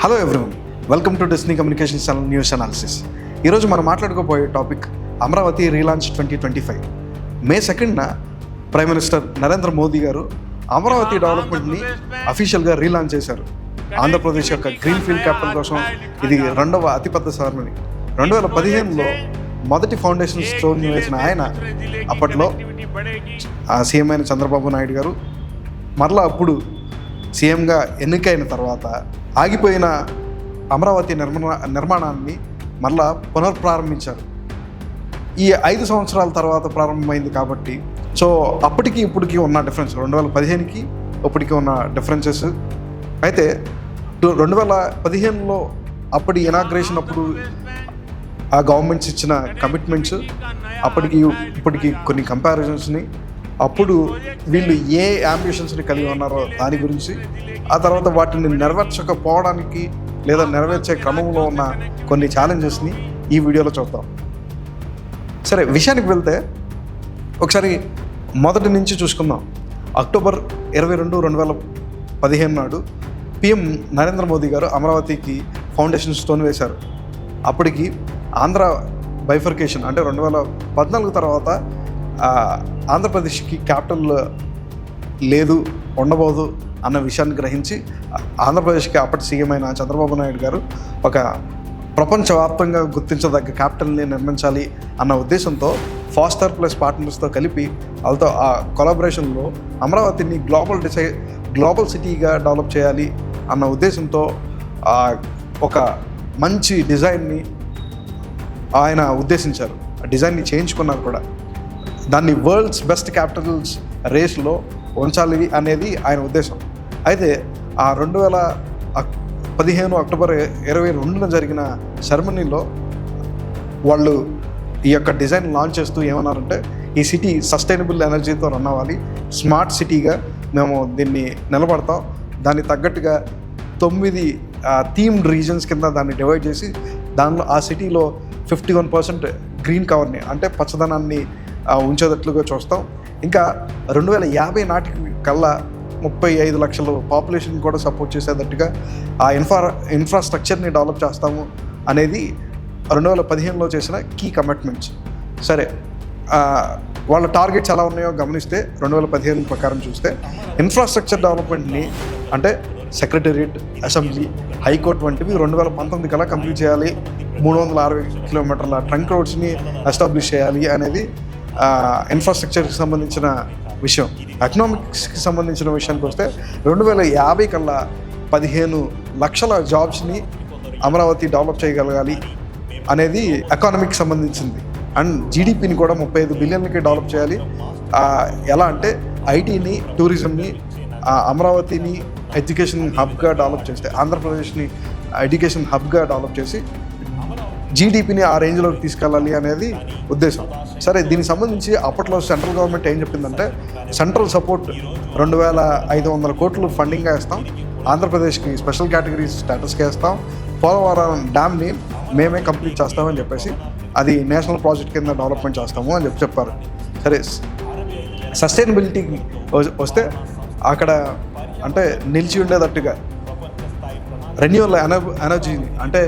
Hello everyone welcome to Disney communication channel news analysis ఈరోజు మనం మాట్లాడుకోబోయే topic Amaravati relaunch twenty twenty five May సెకండ్న prime minister Narendra Modi garu Amaravati డెవలప్మెంట్ని అఫీషియల్గా relaunch చేశారు. ఆంధ్రప్రదేశ్ యొక్క green field capital కోసం ఇది రెండవ అతిపెద్ద సెరమనీ రెండు వేల పదిహేనులో మొదటి ఫౌండేషన్ స్టోన్ వేసిన ఆయన అప్పట్లో ఆ సీఎం అయిన చంద్రబాబు నాయుడు గారు మరలా అప్పుడు సీఎంగా ఎన్నికైన తర్వాత ఆగిపోయిన అమరావతి నిర్మాణ నిర్మాణాన్ని మళ్ళా పునర్ప్రారంభించారు ఈ ఐదు సంవత్సరాల తర్వాత ప్రారంభమైంది కాబట్టి సో అప్పటికి ఇప్పటికి ఉన్న డిఫరెన్స్ రెండు వేల పదిహేనుకి ఇప్పటికి ఉన్న డిఫరెన్సెస్. అయితే టు- రెండు వేల పదిహేనులో అప్పటి ఇనాగ్రేషన్ అప్పుడు ఆ గవర్నమెంట్స్ ఇచ్చిన కమిట్మెంట్స్ అప్పటికి ఇప్పటికి కొన్ని కంపారిజన్స్ని అప్పుడు వీళ్ళు ఏ అంబిషన్స్ని కలిగి ఉన్నారో దాని గురించి ఆ తర్వాత వాటిని నెరవేర్చకపోవడానికి లేదా నెరవేర్చే క్రమంలో ఉన్న కొన్ని ఛాలెంజెస్ని ఈ వీడియోలో చూద్దాం. సరే విషయానికి వెళ్తే ఒకసారి మొదటి నుంచి చూసుకుందాం. అక్టోబర్ ఇరవై రెండు రెండు వేల పదిహేను నాడు పిఎం నరేంద్ర మోదీ గారు అమరావతికి ఫౌండేషన్ స్టోన్ వేశారు. అప్పటికి ఆంధ్ర బైఫర్కేషన్ అంటే రెండు వేల పద్నాలుగు తర్వాత ఆంధ్రప్రదేశ్కి క్యాపిటల్ లేదు ఉండబోదు అన్న విషయాన్ని గ్రహించి ఆంధ్రప్రదేశ్కి అప్పటి సీఎం అయిన చంద్రబాబు నాయుడు గారు ఒక ప్రపంచవ్యాప్తంగా గుర్తించదగ్గ క్యాపిటల్ని నిర్మించాలి అన్న ఉద్దేశంతో ఫాస్టర్ ప్లస్ పార్ట్నర్స్తో కలిపి వాళ్ళతో ఆ కొలాబరేషన్లో అమరావతిని గ్లోబల్ డిసై గ్లోబల్ సిటీగా డెవలప్ చేయాలి అన్న ఉద్దేశంతో ఒక మంచి డిజైన్ని ఆయన ఉద్దేశించారు. ఆ డిజైన్ని చేయించుకున్నారు కూడా. దాన్ని వరల్డ్స్ బెస్ట్ క్యాపిటల్స్ రేస్లో ఉంచాలి అనేది ఆయన ఉద్దేశం. అయితే ఆ రెండు వేల పదిహేను అక్టోబర్ ఇరవై రెండున జరిగిన సెరమనీలో వాళ్ళు ఈ యొక్క డిజైన్ లాంచ్ చేస్తూ ఏమన్నారంటే ఈ సిటీ సస్టైనబుల్ ఎనర్జీతో రన్ అవ్వాలి. స్మార్ట్ సిటీగా మేము దీన్ని నిలబడతాం. దానికి తగ్గట్టుగా తొమ్మిది థీమ్డ్ రీజన్స్ కింద దాన్ని డివైడ్ చేసి దానిలో ఆ సిటీలో ఫిఫ్టీ వన్ పర్సెంట్ గ్రీన్ కవర్ని అంటే పచ్చదనాన్ని ఉంచేటట్లుగా చూస్తాం. ఇంకా రెండు వేల యాభై నాటికి కల్లా ముప్పై ఐదు లక్షల పాపులేషన్ కూడా సపోర్ట్ చేసేటట్టుగా ఆ ఇన్ఫ్రా ఇన్ఫ్రాస్ట్రక్చర్ని డెవలప్ చేస్తాము అనేది రెండు వేల పదిహేనులో చేసిన కీ కమిట్మెంట్స్. సరే వాళ్ళ టార్గెట్స్ ఎలా ఉన్నాయో గమనిస్తే రెండు వేల పదిహేను ప్రకారం చూస్తే ఇన్ఫ్రాస్ట్రక్చర్ డెవలప్మెంట్ని అంటే సెక్రటేరియట్ అసెంబ్లీ హైకోర్టు వంటివి రెండు వేల పంతొమ్మిది కల్లా కంప్లీట్ చేయాలి. మూడు వందల అరవై కిలోమీటర్ల ట్రంక్ రోడ్స్ని ఎస్టాబ్లిష్ చేయాలి అనేది ఇన్ఫ్రాస్ట్రక్చర్కి సంబంధించిన విషయం ఎకనామిక్స్కి సంబంధించిన విషయానికి వస్తే రెండు వేల యాభై కల్లా పదిహేను లక్షల జాబ్స్ని అమరావతి డెవలప్ చేయగలగాలి అనేది ఎకానమీకి సంబంధించింది. అండ్ జీడిపిని కూడా ముప్పై ఐదు బిలియన్లకి డెవలప్ చేయాలి. ఎలా అంటే ఐటీని టూరిజంని అమరావతిని ఎడ్యుకేషన్ హబ్గా డెవలప్ చేస్తే ఆంధ్రప్రదేశ్ని ఎడ్యుకేషన్ హబ్గా డెవలప్ చేసి జీడిపిని ఆ రేంజ్లోకి తీసుకెళ్ళాలి అనేది ఉద్దేశం. సరే దీనికి సంబంధించి అప్పట్లో సెంట్రల్ గవర్నమెంట్ ఏం చెప్పిందంటే సెంట్రల్ సపోర్ట్ రెండు వేల ఐదు వందల కోట్లు ఫండింగ్గా ఇస్తాం ఆంధ్రప్రదేశ్కి స్పెషల్ కేటగిరీస్ స్టేటస్కి ఇస్తాం పోలవరం డ్యామ్ని మేమే కంప్లీట్ చేస్తామని చెప్పేసి అది నేషనల్ ప్రాజెక్ట్ కింద డెవలప్మెంట్ చేస్తాము అని చెప్పి చెప్పారు. సరే సస్టైనబిలిటీకి వస్తే అక్కడ అంటే నిలిచి ఉండేటట్టుగా రెన్యూవల్ ఎనర్ ఎనర్జీని అంటే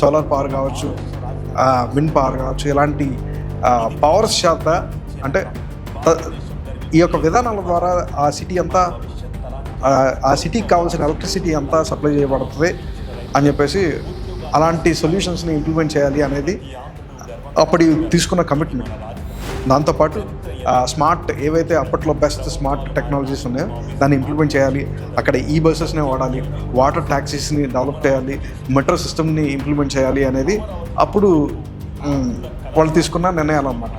సోలార్ పవర్ కావచ్చు విండ్ పవర్ కావచ్చు ఇలాంటి పవర్ శాత అంటే ఈ యొక్క విధానాల ద్వారా ఆ సిటీ అంతా ఆ సిటీకి కావాల్సిన ఎలక్ట్రిసిటీ అంతా సప్లై చేయబడుతుంది అని చెప్పేసి అలాంటి సొల్యూషన్స్ని ఇంప్లిమెంట్ చేయాలి అనేది అప్పటి తీసుకున్న కమిట్మెంట్. దాంతోపాటు స్మార్ట్ ఏవైతే అప్పట్లో బెస్ట్ స్మార్ట్ టెక్నాలజీస్ ఉన్నాయో దాన్ని ఇంప్లిమెంట్ చేయాలి. అక్కడ e ఈ బస్సెస్నే వాడాలి. వాటర్ ట్యాక్సీస్ని డెవలప్ చేయాలి. మెట్రో సిస్టమ్ని ఇంప్లిమెంట్ చేయాలి అనేది అప్పుడు వాళ్ళు తీసుకున్న నిర్ణయాలు అన్నమాట.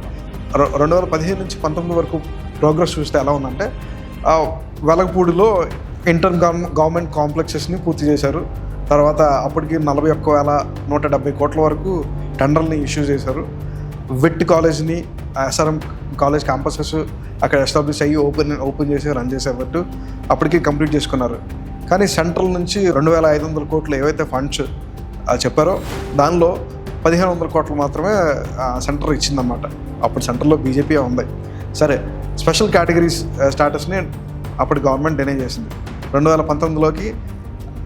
రెండు వేల పదిహేను నుంచి పంతొమ్మిది వరకు ప్రోగ్రెస్ చూస్తే ఎలా ఉందంటే వెలగపూడిలో ఇంటర్ గవర్నమెంట్ కాంప్లెక్సెస్ని పూర్తి చేశారు. తర్వాత అప్పటికి నలభై ఒక్క వేల నూట డెబ్బై కోట్ల వరకు టెండర్ని ఇష్యూ చేశారు. విట్ కాలేజ్ని ఎస్ఆర్ఎం కాలేజ్ క్యాంపసెస్ అక్కడ ఎస్టాబ్లిష్ అయ్యి ఓపెన్ ఓపెన్ చేసి రన్ చేసేటట్టు అప్పటికి కంప్లీట్ చేసుకున్నారు. కానీ సెంట్రల్ నుంచి రెండు వేల ఐదు వందల కోట్లు ఏవైతే ఫండ్స్ చెప్పారో దానిలో పదిహేను వందల కోట్లు మాత్రమే సెంటర్ ఇచ్చిందన్నమాట. అప్పుడు సెంటర్లో బీజేపీ ఉంది. సరే స్పెషల్ కేటగిరీస్ స్టాటస్ని అప్పుడు గవర్నమెంట్ డినై చేసింది. రెండు వేల పంతొమ్మిదిలోకి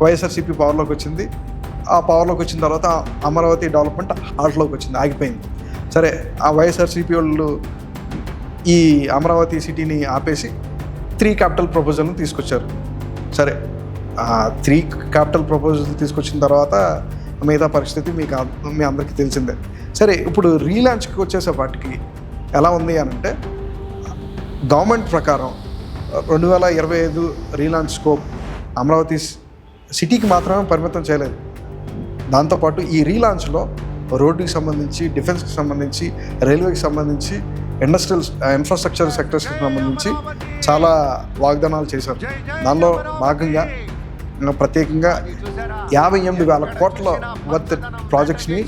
వైఎస్ఆర్సీపీ పవర్లోకి వచ్చింది. ఆ పవర్లోకి వచ్చిన తర్వాత అమరావతి డెవలప్మెంట్ హాల్ట్లోకి వచ్చింది ఆగిపోయింది. సరే ఆ వైఎస్ఆర్సీపీ వాళ్ళు ఈ అమరావతి సిటీని ఆపేసి త్రీ క్యాపిటల్ ప్రపోజల్ని తీసుకొచ్చారు. సరే ఆ త్రీ క్యాపిటల్ ప్రపోజల్ తీసుకొచ్చిన తర్వాత మిగతా పరిస్థితి మీకు మీ అందరికీ తెలిసిందే. సరే ఇప్పుడు రీలాంచ్కి వచ్చేసేపాటికి ఎలా ఉంది అని అంటే గవర్నమెంట్ ప్రకారం రెండు వేల ఇరవై ఐదు రీలాంచ్ స్కోప్ అమరావతి సిటీకి మాత్రమే పరిమితం చేయలేదు. దాంతోపాటు ఈ రీలాంచ్లో రోడ్డుకి సంబంధించి డిఫెన్స్కి సంబంధించి రైల్వేకి సంబంధించి ఇండస్ట్రియల్ ఇన్ఫ్రాస్ట్రక్చర్ సెక్టర్స్కి సంబంధించి చాలా వాగ్దానాలు చేశారు. దానిలో భాగంగా ప్రత్యేకంగా యాభై ఎనిమిది వేల కోట్ల వర్త్ ప్రాజెక్ట్స్ని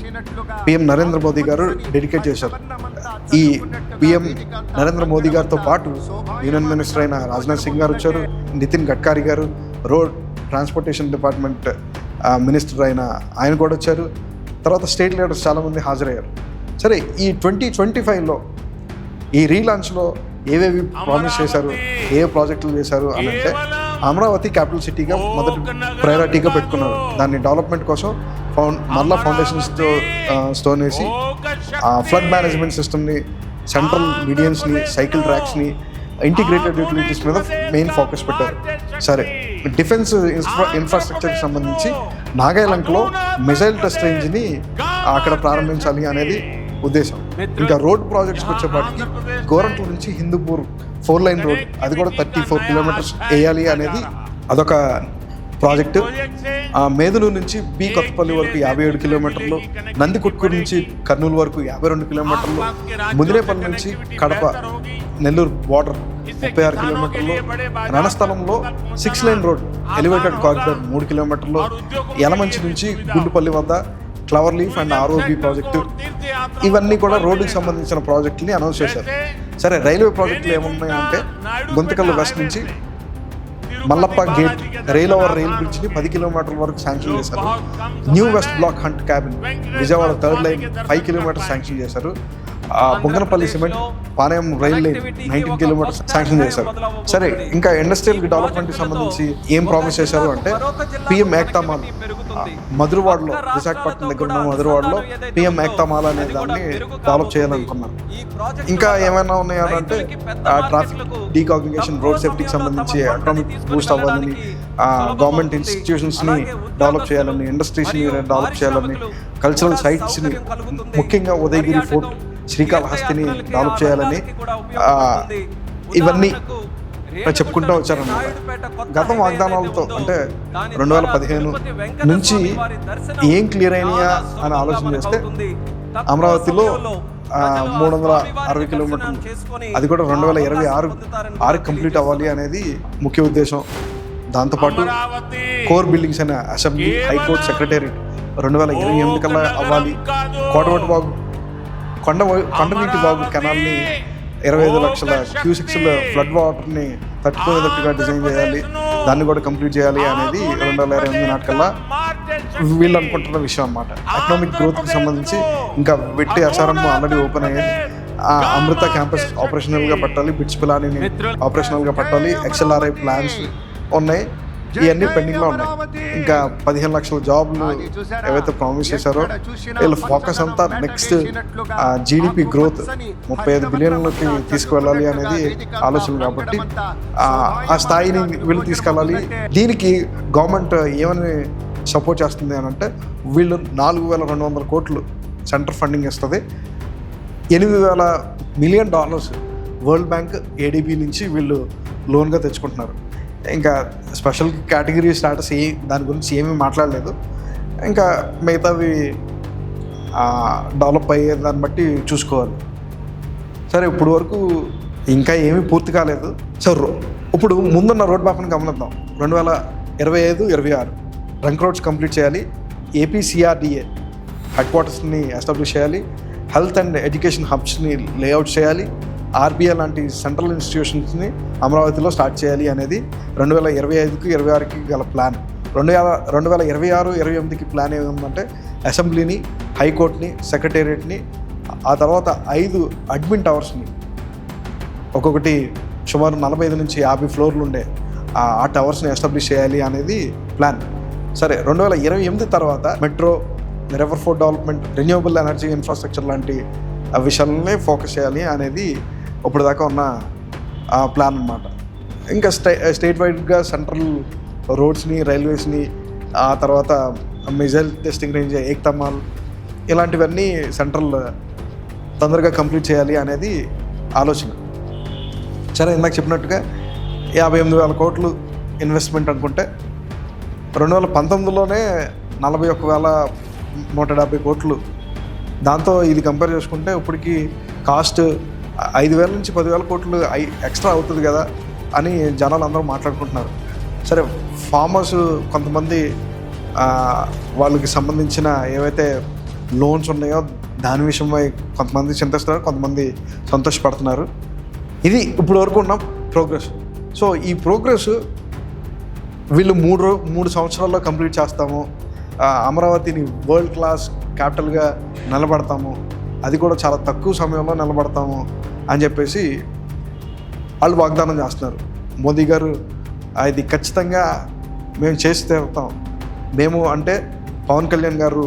పిఎం నరేంద్ర మోదీ గారు డెడికేట్ చేశారు. ఈ పిఎం నరేంద్ర మోదీ గారితో పాటు యూనియన్ మినిస్టర్ అయిన రాజ్నాథ్ సింగ్ గారు వచ్చారు నితిన్ గడ్కరీ గారు రోడ్ ట్రాన్స్పోర్టేషన్ డిపార్ట్మెంట్ మినిస్టర్ అయిన ఆయన కూడా వచ్చారు. తర్వాత స్టేట్ లీడర్స్ చాలామంది హాజరయ్యారు. సరే ఈ ట్వంటీ ట్వంటీ ఫైవ్లో ఈ రీలాంచ్లో ఏవేవి ప్రామిస్ చేశారు ఏ ప్రాజెక్టులు చేశారు అని అంటే అమరావతి క్యాపిటల్ సిటీగా మొదటి ప్రయారిటీగా పెట్టుకున్నారు. దాన్ని డెవలప్మెంట్ కోసం ఫౌండ్ మళ్ళా ఫౌండేషన్ స్టో స్టోన్ వేసి ఫ్లడ్ మేనేజ్మెంట్ సిస్టమ్ని సెంట్రల్ మీడియన్స్ని సైకిల్ ట్రాక్స్ని ఇంటిగ్రేటెడ్ యూటిలిటీస్ మీద మెయిన్ ఫోకస్ పెట్టారు. సరే డిఫెన్స్ ఇన్ఫ్రా ఇన్ఫ్రాస్ట్రక్చర్కి సంబంధించి నాగాలంకలో మిసైల్ టెస్ట్ రేంజ్ని అక్కడ ప్రారంభించాలి అనేది ఉద్దేశం. ఇంకా రోడ్ ప్రాజెక్ట్స్కి వచ్చేపాటికి గోరంట్ల నుంచి హిందూపూర్ ఫోర్ లైన్ రోడ్ అది కూడా థర్టీ ఫోర్ కిలోమీటర్స్ వేయాలి అనేది అదొక ప్రాజెక్టు. ఆ, మేదులూరు నుంచి బి కొత్తపల్లి వరకు యాభై ఏడు కిలోమీటర్లు నందికొట్కూరు నుంచి కర్నూలు వరకు యాభై రెండు కిలోమీటర్లు ముదినేపల్లి నుంచి కడప నెల్లూరు బార్డర్ ముప్పై ఆరు కిలోమీటర్లు రణస్థలంలో six lane road elevated corridor మూడు కిలోమీటర్లు యలమంచి నుంచి గుండుపల్లి వద్ద flower leaf and ROB project ఇవన్నీ కూడా రోడ్డుకి సంబంధించిన ప్రాజెక్టుని అనౌన్స్ చేశారు. సరే రైల్వే ప్రాజెక్టులు ఏమున్నాయంటే గుంతకల్లు వెస్ట్ నుంచి Mallappa gate rail over rail బ్రిడ్జ్ని పది కిలోమీటర్ల వరకు శాంక్షన్ చేశారు. New west block hunt cabin Vijayawada third line five kilometres sanction చేశారు. Bonganapalli cement Panyam rail line nineteen kilometres sanction చేశారు. సరే ఇంకా ఇండస్ట్రియల్ డెవలప్మెంట్కి సంబంధించి ఏం ప్రామిస్ చేశారు అంటే పిఎం ఏక్తామాల్ మధురవాడలో విశాఖపట్నం దగ్గర ఉన్న మధురవాడలో పిఎం ఏక్తామాల్ అనే దాన్ని డెవలప్ చేయాలనుకున్నారు. ఇంకా ఏమైనా ఉన్నాయా అంటే ట్రాఫిక్ డీకాగ్నిగేషన్ రోడ్ సేఫ్టీకి సంబంధించి ఎకనామిక్ బూస్ట్ అవ్వాలని గవర్నమెంట్ ఇన్స్టిట్యూషన్స్ని డెవలప్ చేయాలని ఇండస్ట్రీస్ని డెవలప్ చేయాలని కల్చరల్ సైట్స్ని ముఖ్యంగా ఉదయగిరి ఫోర్ట్ శ్రీకాళహస్తిని డెవలప్ చేయాలని ఇవన్నీ చెప్పుకుంటూ వచ్చారన్నమాట. గత వాగ్దానాలతో అంటే రెండు వేల పదిహేను నుంచి ఏం క్లియర్ అయినాయా అని ఆలోచన చేస్తే అమరావతిలో మూడు వందల అరవై కిలోమీటర్లు. అది కూడా రెండు వేల ఇరవై ఆరు ఆరు కంప్లీట్ అవ్వాలి అనేది ముఖ్య ఉద్దేశం. దాంతోపాటు కోర్ బిల్డింగ్స్ అనే అసెంబ్లీ హైకోర్టు సెక్రటేరియట్ రెండు వేల ఇరవై ఎనిమిది కల్లా అవ్వాలి. కోటవటి బాగు కొండ కొండనీటి బాగు కెనాల్ని ఇరవై ఐదు లక్షల క్యూసిక్స్ల ఫ్లడ్ వాటర్ని తట్టుకునేటట్టుగా డిజైన్ చేయాలి. దాన్ని కూడా కంప్లీట్ చేయాలి అనేది రెండు వేల ఇరవై ఎనిమిది నాటికల్లా వీళ్ళు అనుకుంటున్న విషయం అన్నమాట. ఎకనామిక్ గ్రోత్కి సంబంధించి ఇంకా వెట్టి ఆచారం ఆల్రెడీ ఓపెన్ అయ్యింది ఆ అమృత క్యాంపస్ ఆపరేషనల్గా పెట్టాలి బిట్స్ పిలాని ఆపరేషనల్గా పెట్టాలి ఎక్స్ఎల్ఆర్ఐ ప్లాన్స్ ఉన్నాయి. ఇవన్నీ పెండింగ్లో ఉన్నాయి. ఇంకా పదిహేను లక్షల జాబ్లు ఏవైతే ప్రామిస్ చేశారో వీళ్ళ ఫోకస్ అంతా నెక్స్ట్ జీడిపి గ్రోత్ ముప్పై ఐదు బిలియన్లకి తీసుకువెళ్ళాలి అనేది ఆలోచన కాబట్టి ఆ, ఆ స్థాయిని వీళ్ళు తీసుకెళ్ళాలి. దీనికి గవర్నమెంట్ ఏమని సపోర్ట్ చేస్తుంది అని అంటే వీళ్ళు నాలుగు వేల రెండు వందల కోట్లు సెంటర్ ఫండింగ్ ఇస్తుంది. ఎనిమిది వేల million dollars world bank ADB నుంచి వీళ్ళు లోన్గా తెచ్చుకుంటున్నారు. ఇంకా స్పెషల్ కేటగిరీ స్టాటస్ ఏ దాని గురించి ఏమీ మాట్లాడలేదు. ఇంకా మిగతావి డెవలప్ అయ్యే దాన్ని బట్టి చూసుకోవాలి. సరే ఇప్పుడు వరకు ఇంకా ఏమీ పూర్తి కాలేదు. సో రో- ఇప్పుడు ముందున్న రోడ్ మ్యాప్ని గమనిద్దాం. రెండు వేల ఇరవై ఐదు ఇరవై ఆరు. రంక్ రోడ్స్ కంప్లీట్ చేయాలి. ఏపీసీఆర్డిఏ హెడ్ క్వార్టర్స్ని ఎస్టాబ్లిష్ చేయాలి. హెల్త్ అండ్ ఎడ్యుకేషన్ హబ్స్ని లేఅవుట్ చేయాలి. ఆర్బీఐ లాంటి సెంట్రల్ ఇన్స్టిట్యూషన్స్ని అమరావతిలో స్టార్ట్ చేయాలి అనేది రెండు వేల ఇరవై ఐదుకి ఇరవై ఆరుకి గల ప్లాన్. రెండు వేల రెండు వేల ఇరవై ఆరు ఇరవై ఎనిమిదికి ప్లాన్ ఏముందంటే అసెంబ్లీని హైకోర్టుని సెక్రటేరియట్ని ఆ తర్వాత ఐదు అడ్మిన్ టవర్స్ని. ఒక్కొక్కటి సుమారు నలభై ఐదు నుంచి యాభై ఫ్లోర్లు ఉండే ఆ- టవర్స్ని ఎస్టాబ్లిష్ చేయాలి అనేది ప్లాన్. సరే రెండు వేల ఇరవై ఎనిమిది తర్వాత metro river front development renewable energy infrastructure లాంటి విషయాలనే ఫోకస్ చేయాలి అనేది ఇప్పుడు దాకా ఉన్న ప్లాన్ అనమాట ఇంకా స్టే స్టేట్ వైడ్గా సెంట్రల్ రోడ్స్ని రైల్వేస్ని ఆ తర్వాత మిజైల్ టెస్టింగ్ రేంజ్ ఏక్తమాల్ ఇలాంటివన్నీ సెంట్రల్ తొందరగా కంప్లీట్ చేయాలి అనేది ఆలోచన. సరే ఇందాక చెప్పినట్టుగా యాభై ఎనిమిది వేల కోట్లు ఇన్వెస్ట్మెంట్ అనుకుంటే రెండు వేల పంతొమ్మిదిలోనే నలభై ఒక్క వేల నూట డెబ్బై కోట్లు. దాంతో ఇది కంపేర్ చేసుకుంటే ఇప్పటికి కాస్ట్ ఐదు వేల నుంచి పదివేల కోట్లు ఐ ఎక్స్ట్రా అవుతుంది కదా అని జనాలు అందరూ మాట్లాడుకుంటున్నారు. సరే ఫార్మర్స్ కొంతమంది వాళ్ళకి సంబంధించిన ఏవైతే లోన్స్ ఉన్నాయో దాని విషయమై కొంతమంది చింతిస్తున్నారు కొంతమంది సంతోషపడుతున్నారు. ఇది ఇప్పుడు వరకు ఉన్న ప్రోగ్రెస్. సో ఈ ప్రోగ్రెస్ వీళ్ళు మూడు మూడు సంవత్సరాల్లో కంప్లీట్ చేస్తాము. అమరావతిని వరల్డ్ క్లాస్ క్యాపిటల్గా నిలబడతాము. అది కూడా చాలా తక్కువ సమయంలో నిలబడతాము అని చెప్పేసి వాళ్ళు వాగ్దానం చేస్తున్నారు. మోదీ గారు అది ఖచ్చితంగా మేము చేసి తీరుతాం. మేము అంటే పవన్ కళ్యాణ్ గారు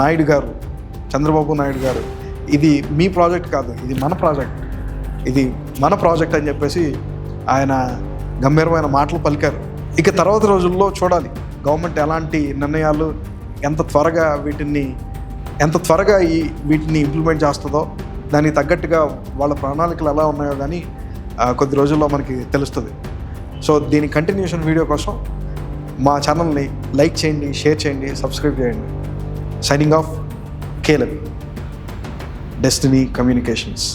నాయుడు గారు చంద్రబాబు నాయుడు గారు ఇది మీ ప్రాజెక్ట్ కాదు ఇది మన ప్రాజెక్ట్. ఇది మన ప్రాజెక్ట్ అని చెప్పేసి ఆయన గంభీరమైన మాటలు పలికారు. ఇక తర్వాత రోజుల్లో చూడాలి గవర్నమెంట్ ఎలాంటి నిర్ణయాలు ఎంత త్వరగా వీటిని ఎంత త్వరగా ఈ వీటిని ఇంప్లిమెంట్ చేస్తుందో దానికి తగ్గట్టుగా వాళ్ళ ప్రణాళికలు ఎలా ఉన్నాయో కానీ కొద్ది రోజుల్లో మనకి తెలుస్తుంది. సో దీని కంటిన్యూషన్ వీడియో కోసం మా ఛానల్ని లైక్ చేయండి షేర్ చేయండి సబ్స్క్రైబ్ చేయండి. సైనింగ్ ఆఫ్ కేలన్ డెస్టినీ కమ్యూనికేషన్స్